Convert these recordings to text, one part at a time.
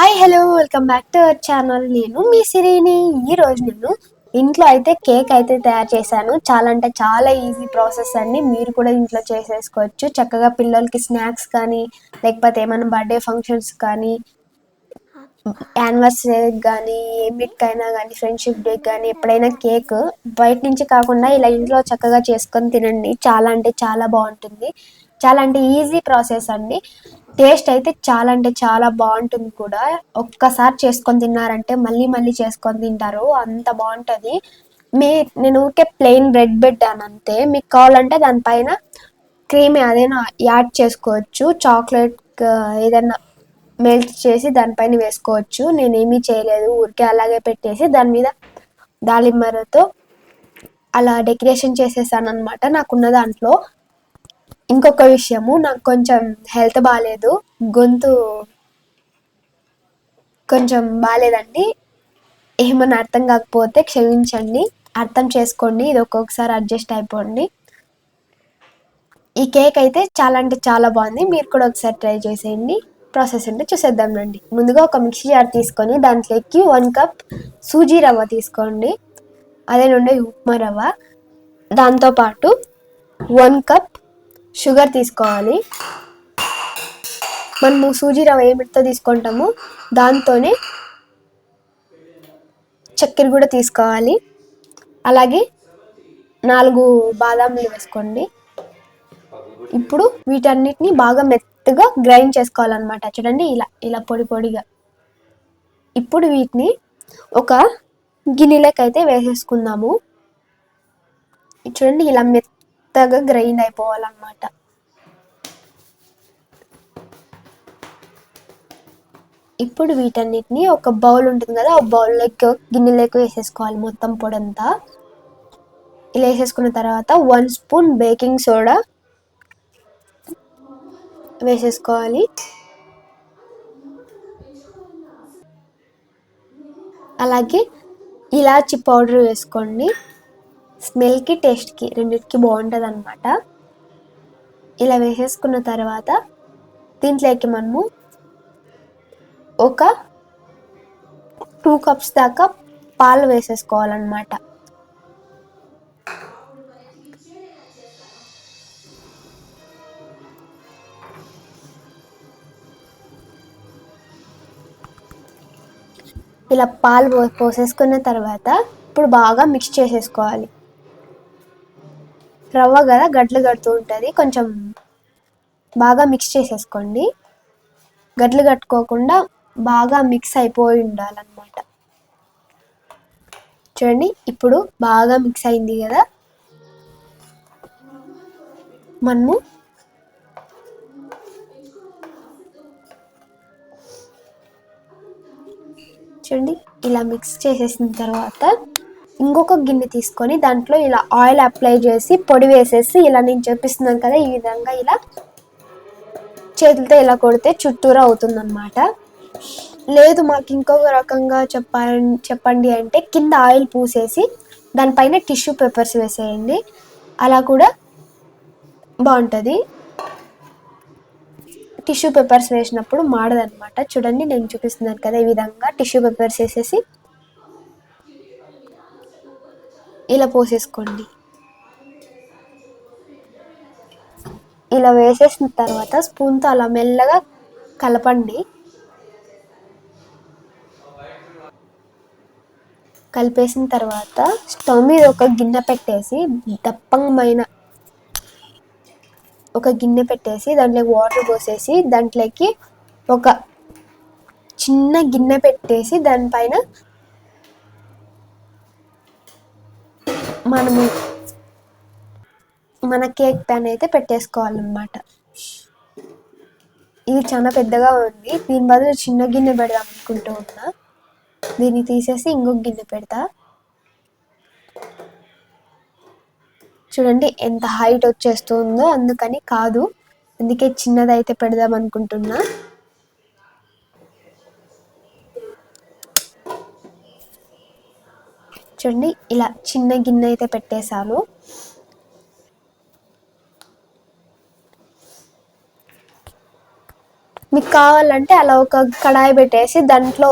Hi hello welcome back to our channel. నేను మీ సిరిని. ఈ రోజు నేను ఇంట్లో అయితే కేక్ అయితే తయారు చేశాను. చాలా అంటే చాలా ఈజీ ప్రాసెస్ అండి. మీరు కూడా ఇంట్లో చేసేసుకోవచ్చు. చక్కగా పిల్లలకి స్నాక్స్ కానీ లేకపోతే ఏమైనా బర్త్డే ఫంక్షన్స్ కానీ యానివర్సరీ కానీ ఏమిటికైనా కానీ ఫ్రెండ్షిప్ డే కానీ ఎప్పుడైనా కేక్ బయట నుంచి కాకుండా ఇలా ఇంట్లో చక్కగా చేసుకొని తినండి. చాలా అంటే చాలా బాగుంటుంది. చాలా అంటే ఈజీ ప్రాసెస్ అండి. టేస్ట్ అయితే చాలా అంటే చాలా బాగుంటుంది కూడా. ఒక్కసారి చేసుకొని తిన్నారంటే మళ్ళీ మళ్ళీ చేసుకొని తింటారు. అంత బాగుంటుంది. మీ నేను ఊరికే ప్లెయిన్ బ్రెడ్ పెట్టాను అంతే. మీకు కావాలంటే దానిపైన క్రీమ్ ఏదైనా యాడ్ చేసుకోవచ్చు. చాక్లెట్ ఏదైనా మెల్ట్ చేసి దానిపైన వేసుకోవచ్చు. నేనేమీ చేయలేదు. ఊరికే అలాగే పెట్టేసి దాని మీద దాలింబరతో అలా డెకరేషన్ చేసేసాను అనమాట నాకున్న దాంట్లో. ఇంకొక విషయము నాకు కొంచెం హెల్త్ బాగాలేదు గొంతు కొంచెం బాగాలేదండి ఏమన్నా అర్థం కాకపోతే క్షమించండి. అర్థం చేసుకోండి. ఇది ఒక్కొక్కసారి అడ్జస్ట్ అయిపోండి. ఈ కేక్ అయితే చాలా అంటే చాలా బాగుంది. మీరు కూడా ఒకసారి ట్రై చేసేయండి. ప్రాసెస్ అంటే చూసేద్దాం రండి ముందుగా ఒక మిక్సీ జార్ తీసుకొని దాంట్లోకి వన్ కప్ సూజీ రవ్వ తీసుకోండి. అదే నుండి ఉప్మా రవ్వ. దాంతోపాటు వన్ కప్ షుగర్ తీసుకోవాలి. మనము సూజీ రవ్వ ఏమిటితో తీసుకుంటామో దాంతోనే చక్కెర కూడా తీసుకోవాలి. అలాగే నాలుగు బాదాములు వేసుకోండి. ఇప్పుడు వీటన్నిటిని బాగా మెత్తగా గ్రైండ్ చేసుకోవాలన్నమాట. చూడండి ఇలా ఇలా పొడి పొడిగా. ఇప్పుడు వీటిని ఒక గిన్నెలోకి అయితే వేసేసుకుందాము చూడండి ఇలా మెత్తగా గ్రైండ్ అయిపోవాలన్నమాట. ఇప్పుడు వీటన్నిటిని ఒక బౌల్ ఉంటుంది కదా ఆ బౌల్లోకి గిన్నెలోకి వేసేసుకోవాలి మొత్తం పొడంతా. ఇలా వేసేసుకున్న తర్వాత వన్ స్పూన్ బేకింగ్ సోడా వేసేసుకోవాలి. అలాగే ఇలాచి పౌడర్ వేసుకోండి. స్మెల్కి టేస్ట్కి రెండింటికి బాగుంటుంది అనమాట ఇలా వేసేసుకున్న తర్వాత దీంట్లోకి మనము ఒక టూ కప్స్ దాకా పాలు వేసేసుకోవాలన్నమాట. ఇలా పాలు పో- పోసేసుకున్న తర్వాత ఇప్పుడు బాగా మిక్స్ చేసేసుకోవాలి. రవ్వ కదా గడ్లు కడుతూ ఉంటుంది కొంచెం బాగా మిక్స్ చేసేసుకోండి. గడ్లు కట్టుకోకుండా బాగా మిక్స్ అయిపోయి ఉండాలన్నమాట. చూడండి ఇప్పుడు బాగా మిక్స్ అయింది కదా. మనము చూడండి. ఇలా మిక్స్ చేసేసిన తర్వాత ఇంకొక గిన్నె తీసుకొని దాంట్లో ఇలా ఆయిల్ అప్లై చేసి పొడి వేసేసి ఇలా నేను చూపిస్తున్నాను కదా ఈ విధంగా ఇలా చేతులతో ఇలా కొడితే చుట్టూరా అవుతుందన్నమాట. లేదు మాకు ఇంకొక రకంగా చెప్పండి చెప్పండి అంటే కింద ఆయిల్ పూసేసి దానిపైన టిష్యూ పేపర్స్ వేసేయండి. అలా కూడా బాగుంటుంది. టిష్యూ పేపర్స్ వేసినప్పుడు మాడదనమాట చూడండి నేను చూపిస్తున్నాను కదా ఈ విధంగా టిష్యూ పేపర్స్ వేసేసి. ఇలా పోసేసుకోండి. ఇలా వేసేసిన తర్వాత స్పూన్తో అలా మెల్లగా కలపండి. కలిపేసిన తర్వాత స్టవ్ మీద ఒక గిన్నె పెట్టేసి దప్పమైన ఒక గిన్నె పెట్టేసి దాంట్లోకి వాటర్ పోసేసి దాంట్లోకి ఒక చిన్న గిన్నె పెట్టేసి దానిపైన మనము మన కేక్ ప్యాన్ అయితే పెట్టేసుకోవాలన్నమాట. ఇది చాలా పెద్దగా ఉంది. దీని బదులు చిన్న గిన్నె పెడదాం అనుకుంటూ ఉన్నా. దీన్ని తీసేసి ఇంకొక గిన్నె పెడతా. చూడండి ఎంత హైట్ వచ్చేస్తుందో అందుకని కాదు. అందుకే చిన్నదైతే పెడదాం అనుకుంటున్నా. చూడండి ఇలా చిన్న గిన్నె అయితే పెట్టేశాను. మీకు కావాలంటే అలా ఒక కడాయి పెట్టేసి దాంట్లో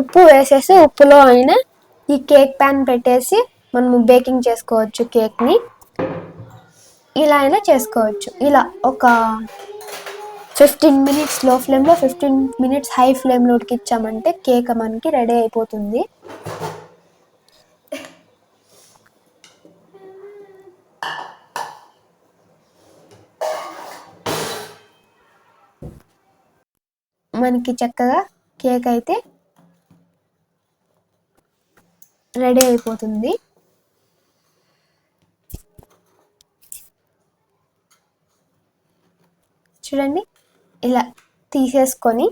ఉప్పు వేసేసి ఉప్పులో అయినా ఈ కేక్ ప్యాన్ పెట్టేసి మనము బేకింగ్ చేసుకోవచ్చు కేక్ని. ఇలా అయినా చేసుకోవచ్చు. ఇలా ఒక ఫిఫ్టీన్ మినిట్స్లో ఫ్లేమ్లో ఫిఫ్టీన్ మినిట్స్ హై ఫ్లేమ్లో ఉడికిచ్చామంటే కేక్ మనకి రెడీ అయిపోతుంది. మనకి చక్కగా కేక్ అయితే రెడీ అయిపోతుంది. చూడండి. ఇలా తీసేసుకొని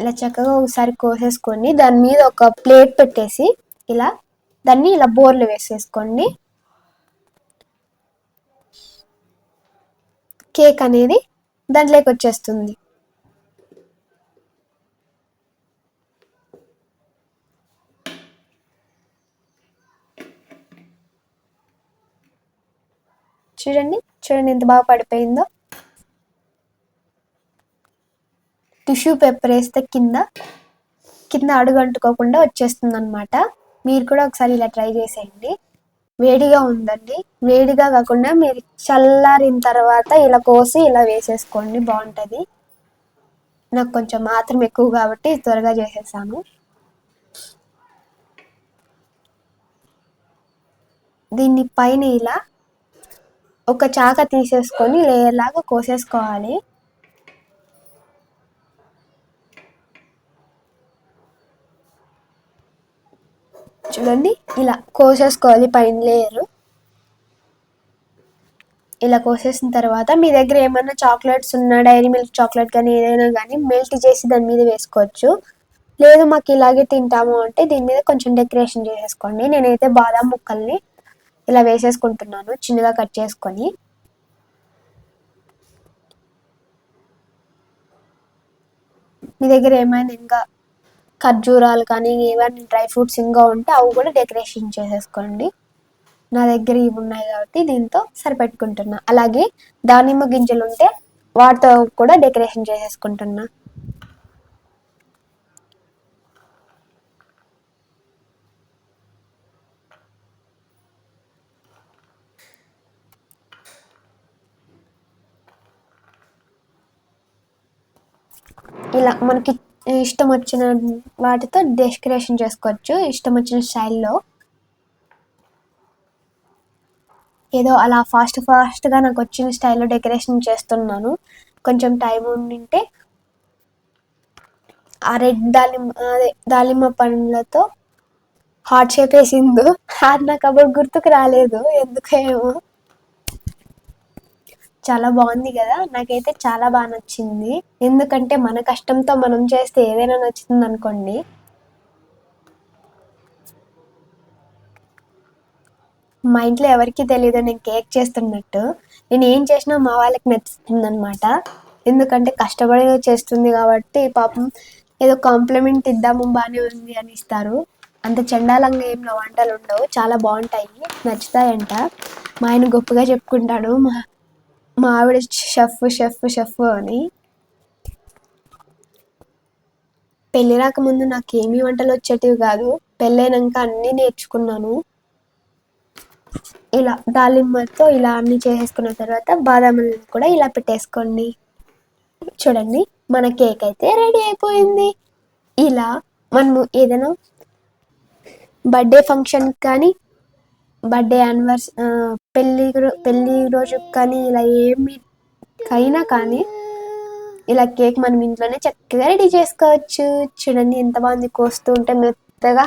ఇలా చక్కగా ఒకసారి కోసేసుకోండి. దాని మీద ఒక ప్లేట్ పెట్టేసి ఇలా దాన్ని ఇలా బోర్లు వేసేసుకోండి. కేక్ అనేది దాంట్లోకి వచ్చేస్తుంది. చూడండి. చూడండి ఎంత బాగా పడిపోయిందో. టిష్యూ పేపర్ వేస్తే కింద కింద అడుగు అంటుకోకుండా వచ్చేస్తుంది అనమాట మీరు కూడా ఒకసారి ఇలా ట్రై చేసేయండి. వేడిగా ఉందండి. వేడిగా కాకుండా మీరు చల్లారిన తర్వాత ఇలా కోసి ఇలా వేసేసుకోండి. బాగుంటుంది. నాకు కొంచెం మాత్రం ఎక్కువ కాబట్టి త్వరగా చేసేసాను. దీన్ని పైన ఇలా ఒక చాక తీసేసుకొని లేయర్ లాగా కోసేసుకోవాలి. చూడండి ఇలా కోసేసుకోవాలి పైన లేయర్ ఇలా కోసేసిన తర్వాత మీ దగ్గర ఏమైనా చాక్లెట్స్ ఉన్నా డైరీ మిల్క్ చాక్లెట్ కానీ ఏదైనా కానీ మెల్ట్ చేసి దాని మీద వేసుకోవచ్చు. లేదు మాకు ఇలాగే తింటాము అంటే దీని మీద కొంచెం డెకరేషన్ చేసేసుకోండి. నేనైతే బాదాం ముక్కల్ని ఇలా వేసేసుకుంటున్నాను చిన్నగా కట్ చేసుకొని. మీ దగ్గర ఏమైనా ఇంకా ఖర్జూరాలు కానీ ఏమైనా డ్రై ఫ్రూట్స్ ఇంకా ఉంటే అవి కూడా డెకరేషన్ చేసేసుకోండి. నా దగ్గర ఇవి ఉన్నాయి కాబట్టి దీంతో సరిపెట్టుకుంటున్నా. అలాగే దానిమ్మ గింజలు ఉంటే వాటితో కూడా డెకరేషన్ చేసేసుకుంటున్నా. ఇలా మనకి ఇష్టం వచ్చిన వాటితో డెకరేషన్ చేసుకోవచ్చు. ఇష్టం వచ్చిన స్టైల్లో. ఏదో అలా ఫాస్ట్ ఫాస్ట్గా నాకు వచ్చిన స్టైల్లో డెకరేషన్ చేస్తున్నాను. కొంచెం టైం ఉండింటే ఆ రెడ్ దాలిమ్మ అదే దాలిమ్మ పండ్లతో హార్ట్ షేప్ వేసిందో. అది నాకు అప్పుడు గుర్తుకు రాలేదు. ఎందుకేమో చాలా బాగుంది కదా. నాకైతే చాలా బాగా నచ్చింది. ఎందుకంటే మన కష్టంతో మనం చేస్తే ఏదైనా నచ్చుతుంది అనుకోండి. మా ఇంట్లో ఎవరికి తెలియదు నేను కేక్ చేస్తున్నట్టు. నేను ఏం చేసినా మా వాళ్ళకి నచ్చుతుంది అనమాట ఎందుకంటే కష్టపడి చేస్తుంది కాబట్టి పాపం ఏదో కాంప్లిమెంట్ ఇద్దాము బాగానే ఉంది అని ఇస్తారు. అంత చండాలంగా ఏం వంటలు ఉండవు. చాలా బాగుంటాయి. నచ్చుతాయంట. మా ఆయన గొప్పగా చెప్పుకుంటాడు. మా మా ఆవిడ షెఫ్ షెఫ్ షెఫ్ అని. పెళ్ళి రాకముందు నాకు ఏమీ వంటలు వచ్చేటివి కాదు. పెళ్ళైనాక అన్నీ నేర్చుకున్నాను. ఇలా దాలిమ్మతో ఇలా అన్ని చేసేసుకున్న తర్వాత బాదాములను కూడా ఇలా పెట్టేసుకోండి. చూడండి మన కేక్ అయితే రెడీ అయిపోయింది. ఇలా మనము ఏదైనా బర్త్డే ఫంక్షన్ కానీ బర్త్డే యానివర్స్ పెళ్ళి పెళ్ళి రోజు కానీ ఇలా ఏమికైనా కానీ ఇలా కేక్ మనం ఇంట్లోనే చక్కగా రెడీ చేసుకోవచ్చు. చూడండి ఎంత బాగుంది కోస్తూ ఉంటే మెత్తగా.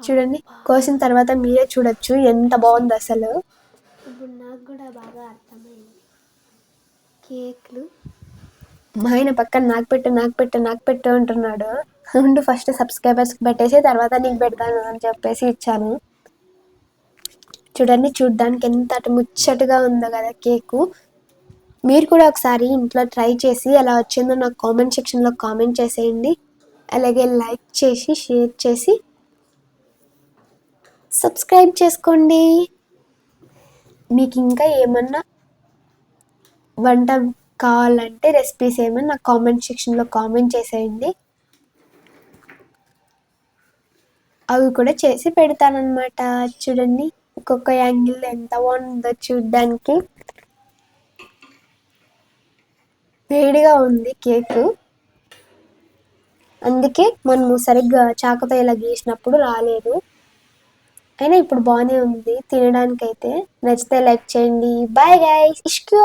చూడండి కోసిన తర్వాత మీరే చూడొచ్చు ఎంత బాగుంది అసలు. ఇప్పుడు నాకు కూడా బాగా అర్థమైంది. కేక్లు. మా ఆయన పక్కన నాకు పెట్టు నాకు పెట్టు నాకు పెట్టు అంటున్నాడు. ఉండు ఫస్ట్ సబ్స్క్రైబర్స్కి పెట్టేసి తర్వాత నీకు పెడతాను అని చెప్పేసి ఇచ్చాను. చూడండి చూడడానికి ఎంత అటు ముచ్చటగా ఉందో కదా కేకు మీరు కూడా ఒకసారి ఇంట్లో ట్రై చేసి ఎలా వచ్చిందో నాకు కామెంట్ సెక్షన్లో కామెంట్ చేసేయండి. అలాగే లైక్ చేసి షేర్ చేసి సబ్స్క్రైబ్ చేసుకోండి. మీకు ఇంకా ఏమన్నా వంట కావాలంటే రెసిపీస్ ఏమన్నా నాకు కామెంట్ సెక్షన్లో కామెంట్ చేసేయండి. అవి కూడా చేసి పెడతానన్నమాట. చూడండి ఒక్కొక్క యాంగిల్ ఎంత బాగుందో చూడ్డానికి. వేడిగా ఉంది కేక్. అందుకే మనము సరిగ్గా చాకుతో ఇలా గీసినప్పుడు రాలేదు. అయినా ఇప్పుడు బాగానే ఉంది. తినడానికైతే నచ్చితే లైక్ చేయండి. Bye guys ఇష్క్యూ